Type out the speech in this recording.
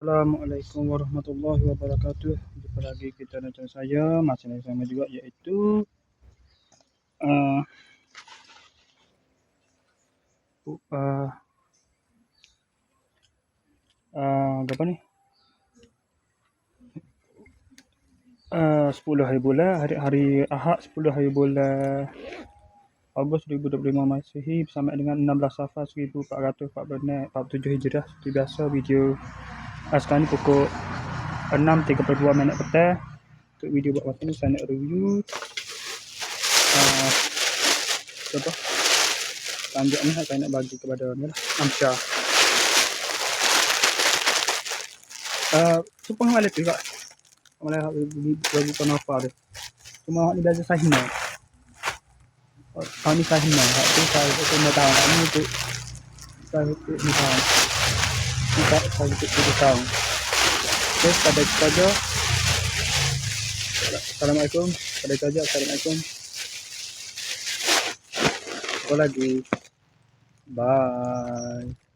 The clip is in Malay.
Assalamualaikum warahmatullahi wabarakatuh. Jumpa lagi kita dengan saya, macam yang sama juga iaitu uh, uh, uh, apa ni? Uh, 10 hari bulan hari hari Ahad 10 hari bulan Ogos 2025 Masihi bersama dengan 16 Safar 1447 Hijrah seperti biasa video uh, sekarang ni pukul 6.32 minit petang untuk video buat masa ni saya nak review. Uh, apa tanjak ni saya nak bagi kepada ni lah Amsha uh, supaya malam tu juga malam bagi kenapa dia. Cuma ni biasa saya nak tahun ni saya nak tu saya tu nak tahu. Ni tu saya tu ni tahu kita saya tu tahu Okay, pada itu saja. Assalamualaikum. Pada itu saja. Assalamualaikum. Apa lagi? Bye.